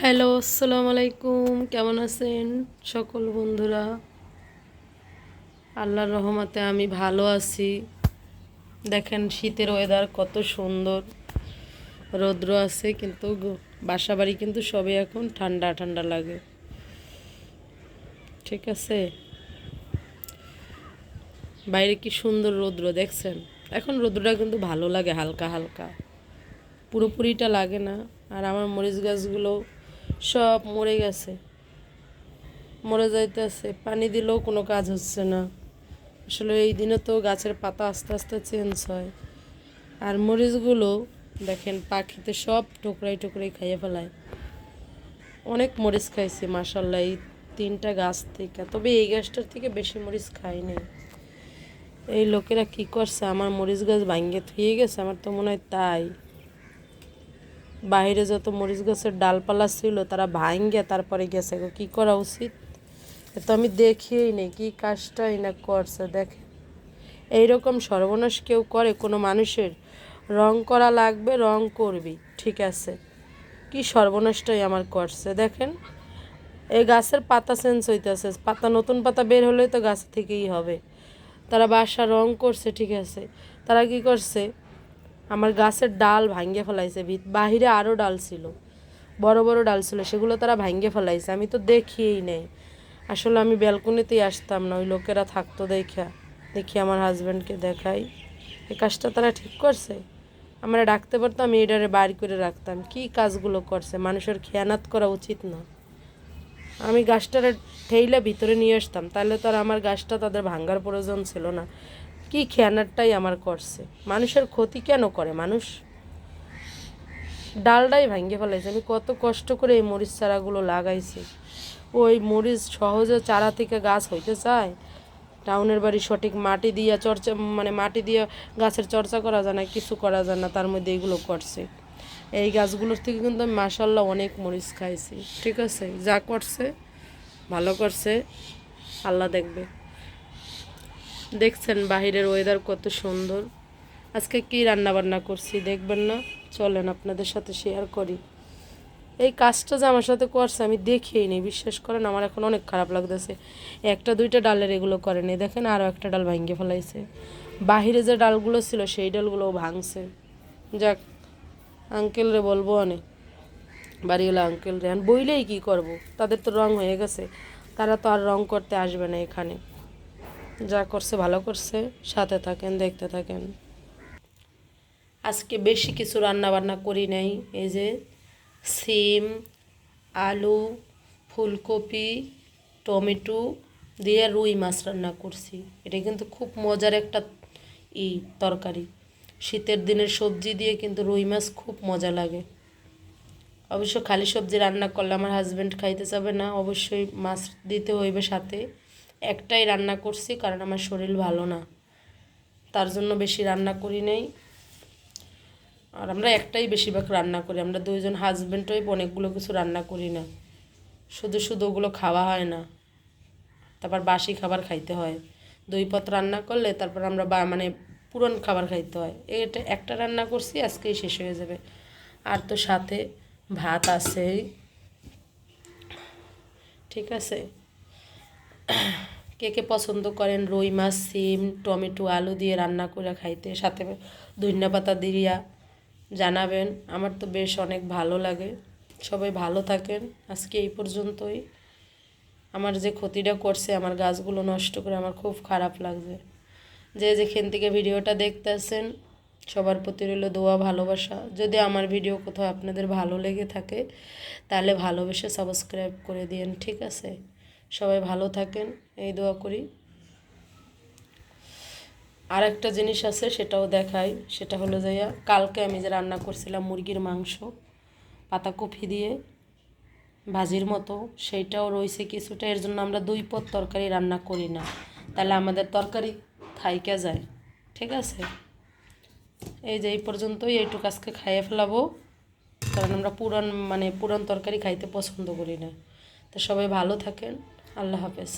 Hello, আসসালামু আলাইকুম। কেমন আছেন সকল বন্ধুরা? আল্লাহর রহমতে আমি ভালো আছি। দেখেন শীতের ওয়েদার কত সুন্দর। রৌদ্র আছে কিন্তু বাসা বাড়ি কিন্তু সবে এখন ঠান্ডা ঠান্ডা লাগে। ঠিক আছে? বাইরে কি সুন্দর রৌদ্র দেখছেন? এখন রৌদ্রটা কিন্তু ভালো লাগে, হালকা হালকা। পুরোপুরিটা লাগে না। আর আমার মরিচ গাছগুলো সব মরে গেছে। মরে যাইতেছে, পানি দিলেও কোনো কাজ হচ্ছে না। আসলে এই দিনে তো গাছের পাতা আস্তে আস্তে চেঞ্জ হয়। আর মরিচগুলো দেখেন, পাখিতে সব টুকরাই টুকরাই খাইয়ে ফেলায়। অনেক মরিচ খাইছি মাসাল্লাহ এই তিনটা গাছ থেকে। তবে এই গাছটার থেকে বেশি মরিচ খাইনি এই লোকেরা কি করছে? আমার মরিচ গাছ ভাঙ্গে থুয়ে গেছে, আমার তো মনে হয় তাই। বাইরে যত মরিচ গাছের ডালপালা ছিল, তারা ভাঙ্গে তারপরে গেছে কী করা উচিত? তো আমি দেখিই নেই কী কাজটাই না করছে দেখে এইরকম সর্বনাশ কেউ করে, কোনো মানুষের রং করা লাগবে, রং করবি, ঠিক আছে। কি সর্বনাশটাই আমার করছে, দেখেন। এই গাছের পাতা চেঞ্জ হইতেছে, পাতা নতুন পাতা বের হলেই তো গাছ থেকেই হবে। তারা বাসা রং করছে, ঠিক আছে। তারা কি করছে? আমার গাছের ডাল ভাঙ্গে ফেলাইছে, ভিত, বাহিরে আরও ডাল ছিল, বড় বড় ডাল ছিল, সেগুলো তারা ভাঙ্গে ফেলাইছে, আমি তো দেখিই নেই। আসলে আমি ব্যালকনিতেই আসতাম না, ওই লোকেরা থাকতো দেখা দেখি আমার হাজব্যান্ডকে দেখাই। এই কাজটা তারা ঠিক করছে? আমরা ডাকতে পারতাম এটারে বাড়ি করে রাখতাম। কি কাজগুলো করছে? মানুষের খেয়ানাত করা উচিত না। আমি গাছটারে ঠেইলে ভিতরে নিয়ে আসতাম, তাহলে তো আর আমার গাছটা তাদের ভাঙ্গার প্রয়োজন ছিল না। কি খেয়ানারটাই আমার করছে? মানুষের ক্ষতি কেন করে মানুষ? ডালটাই ভাঙ্গে ফেলাইছে। আমি কত কষ্ট করে এই মরিচ চারাগুলো লাগাইছি। ওই মরিচ সহজে চারা থেকে গাছ হইতে চায়? টাউনের বাড়ি সঠিক মাটি দিয়ে চর্চা মানে মাটি দিয়ে গাছের চর্চা করা যায় না, কিছু করা যায় না, তার মধ্যে এইগুলো করছে। এই গাছগুলোর থেকে কিন্তু আমি মাসাল্লাহ অনেক মরিচ খাইছি। ঠিক আছে? যা করছে, ভালো করছে। আল্লাহ দেখবে। দেখছেন বাহিরের ওয়েদার কত সুন্দর। আজকে কি রান্না বান্না করছি দেখবেন না? চলেন আপনাদের সাথে শেয়ার করি। এই কাজটা যে আমার সাথে করছে আমি দেখিই নি, বিশ্বাস করেন আমার এখন অনেক খারাপ লাগতেছে। একটা দুইটা ডালের এগুলো করেনি দেখেন আরও একটা ডাল ভাঙ্গে ফেলাইছে। বাহিরে যে ডালগুলো ছিল সেই ডালগুলোও ভাঙছে। যাক আঙ্কেল রে বলব অনেক। বাড়িওয়ালা আঙ্কেল রে বইলেই কী করব? তাদের তো রং হয়ে গেছে। তারা তো আর রং করতে আসবে না এখানে। যা করছে, ভালো করছে, সাথে থাকেন, দেখতে থাকেন। আজকে বেশি কিছু রান্না বান্না করি নাই। এই যে সিম, আলু, ফুলকপি, টমেটো দিয়ে রুই মাছ রান্না করছি। এটা কিন্তু খুব মজার একটা ই তরকারি। শীতের দিনের সবজি দিয়ে কিন্তু রুই মাছ খুব মজা লাগে। অবশ্য খালি সবজি রান্না করলে আমার হাজব্যান্ড খাইতে যাবে না, অবশ্যই মাছ দিতে হইবে সাথে। একটাই রান্না করছি কারণ আমার শরীর ভালো না। তার জন্য বেশি রান্না করি নাই। আর আমরা একটাই বেশিরভাগ রান্না করি। আমরা দুইজন হাজব্যান্ড ওয়াইফ অনেকগুলো কিছু রান্না করি না। শুধু শুধু ওগুলো খাওয়া হয় না। তারপর বাসি খাবার খাইতে হয়। দুই পথ রান্না করলে তারপর আমরা বা মানে পুরন খাবার খাইতে হয়। এটা একটা রান্না করছি, আজকেই শেষ হয়ে যাবে। আর তো সাথে ভাত আছেই। ঠিক আছে? কে কে পছন্দ করেন? রুই মাছ, সিম, টমেটো, আলু দিয়ে রান্না করে খাইতে, সাথে ধনিয়া পাতা দিয়া জানাবেন। আমার তো বেশ অনেক ভালো লাগে। সবাই ভালো থাকেন। আজকে এই পর্যন্তই। আমার যে ক্ষতিটা করছে, আমার গাছগুলো নষ্ট করে আমার খুব খারাপ লাগছে। যে যেখান থেকে ভিডিওটা দেখতেছেন, সবার প্রতি রইল দোয়া, ভালোবাসা। যদি আমার ভিডিও কোথাও আপনাদের ভালো লেগে থাকে, তাহলে ভালোবেসে সাবস্ক্রাইব করে দিন ঠিক আছে? সবাই ভালো থাকেন, এই দোয়া করি। আর একটা জিনিস আছে, সেটাও দেখাই, সেটা হলো যাইয়া কালকে আমি যে রান্না করছিলাম মুরগির মাংস পাতাকপি দিয়ে, ভাজির মতো, সেইটাও রয়েছে কিছুটা, এর জন্য আমরা দুই পদ তরকারি রান্না করি না। তাহলে আমাদের তরকারি থাইকে যায়, ঠিক আছে? এই যে এই পর্যন্তই, এইটুকু আজকে খাইয়ে ফেলাবো, কারণ আমরা পুরান মানে পুরান তরকারি খাইতে পছন্দ করি না। তো সবাই ভালো থাকেন। আল্লাহ হাফেজ।